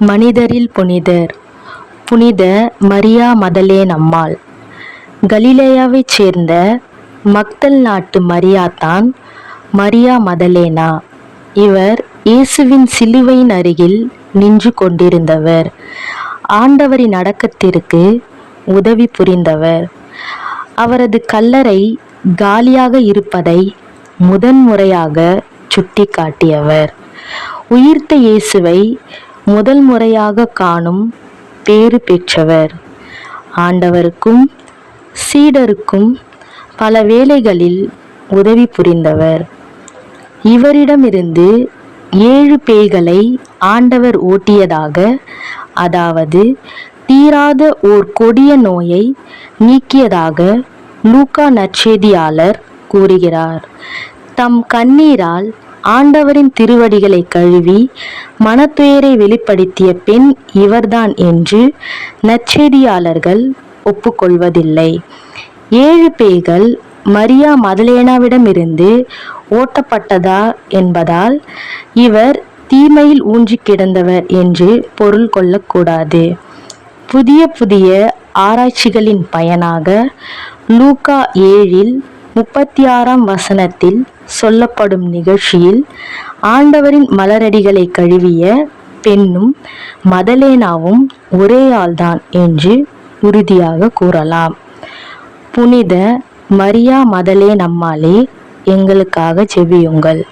மனிதரில் புனிதர். புனித மரியா மதலேன் அம்மாள் கலிலேயாவைச் சேர்ந்த மக்தல் நாட்டு மரியாதான் மரியா மதலேனா. இவர் இயேசுவின் சிலுவையின் அருகில் நின்று கொண்டிருந்தவர். ஆண்டவரின் அடக்கத்திற்கு உதவி புரிந்தவர். அவரது கல்லறை காலியாக இருப்பதை முதன்முறையாக சுட்டிக்காட்டியவர். உயிர்த்த இயேசுவை முதல் முறையாக காணும் பேறு பெற்றவர். ஆண்டவருக்கும் சீடருக்கும் பல வேளைகளில் உதவி புரிந்தவர். இவரிடமிருந்து ஏழு பேய்களை ஆண்டவர் ஓட்டியதாக அதாவது தீராத ஓர் கொடிய நோயை நீக்கியதாக லூக்கா நற்செய்தியாளர் கூறுகிறார். தம் கண்ணீரால் ஆண்டவரின் திருவடிகளை கழுவி மனத்துயரை வெளிப்படுத்திய பெண் இவர்தான் என்று நற்செய்தியாளர்கள் ஒப்புக்கொள்வதில்லை. ஏழு பேய்கள் மரியா மதலேனாவிடமிருந்து ஓட்டப்பட்டதா என்பதால் இவர் தீமையில் ஊன்றி கிடந்தவர் என்று பொருள் கொள்ளக்கூடாது. புதிய புதிய ஆராய்ச்சிகளின் பயனாக லூக்கா ஏழில் முப்பத்தி ஆறாம் வசனத்தில் சொல்லப்படும் நிகழ்ச்சியில் ஆண்டவரின் மலரடிகளை கழுவிய பெண்ணும் மதலேனாவும் ஒரே ஆள்தான் என்று உறுதியாக கூறலாம். புனித மரியா மதலேன் அம்மாளே எங்களுக்காக செவியுங்கள்.